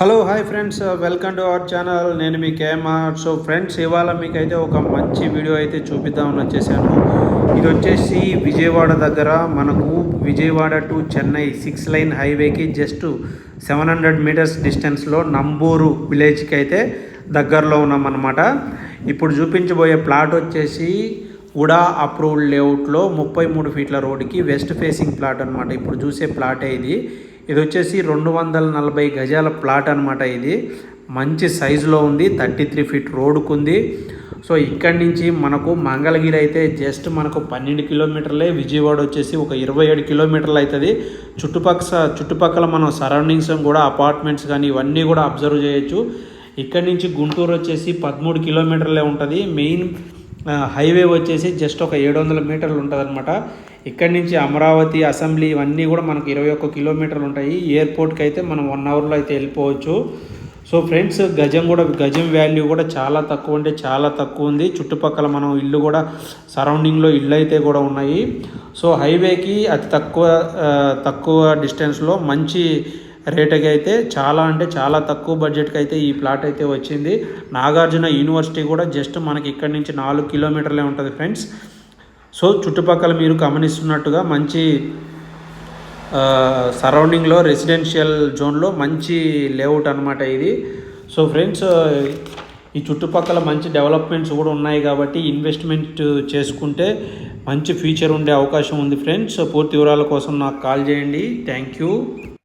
Hello hi friends welcome to our channel నేను మీ KMR so friends ఇవాళ మీకైతే ఒక మంచి వీడియో అయితే చూపిద్దామని వచ్చేసాను. ఇది వచ్చేసి విజయవాడ దగ్గర మనకు Vijayawada to Chennai six line హైవేకి జస్ట్ సెవెన్ హండ్రెడ్ మీటర్స్ డిస్టెన్స్లో నంబూరు విలేజ్కి అయితే దగ్గరలో ఉన్నామన్నమాట. ఇప్పుడు చూపించబోయే ప్లాట్ వచ్చేసి ఉడా అప్రూవ్డ్ లేఅవుట్లో ముప్పై మూడు ఫీట్ల రోడ్డుకి వెస్ట్ ఫేసింగ్ ప్లాట్ అనమాట ఇప్పుడు చూసే ప్లాటే ఇది. ఇది వచ్చేసి రెండు వందల నలభై గజాల ప్లాట్ అనమాట ఇది. మంచి సైజులో ఉంది థర్టీ త్రీ ఫీట్ రోడ్కు ఉంది సో ఇక్కడి నుంచి మనకు మంగళగిరి అయితే జస్ట్ మనకు పన్నెండు కిలోమీటర్లే విజయవాడ వచ్చేసి ఒక ఇరవై ఏడు కిలోమీటర్లు అవుతుంది చుట్టుపక్కల చుట్టుపక్కల మనం సరౌండింగ్స్ కూడా అపార్ట్మెంట్స్ కానీ ఇవన్నీ కూడా అబ్జర్వ్ చేయొచ్చు. ఇక్కడి నుంచి గుంటూరు వచ్చేసి పదమూడు కిలోమీటర్లే ఉంటుంది. మెయిన్ హైవే వచ్చేసి జస్ట్ ఒక ఏడు వందల మీటర్లు ఉంటుందన్నమాట. ఇక్కడి నుంచి అమరావతి అసెంబ్లీ ఇవన్నీ కూడా మనకు ఇరవై ఒక్క కిలోమీటర్లు ఉంటాయి. ఎయిర్పోర్ట్కి అయితే మనం వన్ అవర్లో అయితే వెళ్ళిపోవచ్చు. సో ఫ్రెండ్స్ గజం కూడా గజం వాల్యూ కూడా చాలా తక్కువ అంటే చాలా తక్కువ ఉంది. చుట్టుపక్కల మనం ఇల్లు కూడా సరౌండింగ్లో ఇల్లు అయితే కూడా ఉన్నాయి. సో హైవేకి అతి తక్కువ తక్కువ డిస్టెన్స్లో మంచి రేటుకి అయితే చాలా అంటే చాలా తక్కువ బడ్జెట్కి అయితే ఈ ప్లాట్ అయితే వచ్చింది. నాగార్జున యూనివర్సిటీ కూడా జస్ట్ మనకి ఇక్కడి నుంచి నాలుగు కిలోమీటర్లే ఉంటుంది ఫ్రెండ్స్. సో చుట్టుపక్కల మీరు గమనిస్తున్నట్టుగా మంచి సరౌండింగ్లో రెసిడెన్షియల్ జోన్లో మంచి లేఅవుట్ అనమాట ఇది. సో ఫ్రెండ్స్ ఈ చుట్టుపక్కల మంచి డెవలప్మెంట్స్ కూడా ఉన్నాయి కాబట్టి ఇన్వెస్ట్మెంట్ చేసుకుంటే మంచి ఫ్యూచర్ ఉండే అవకాశం ఉంది ఫ్రెండ్స్. పూర్తి వివరాల కోసం నాకు కాల్ చేయండి. Thank you.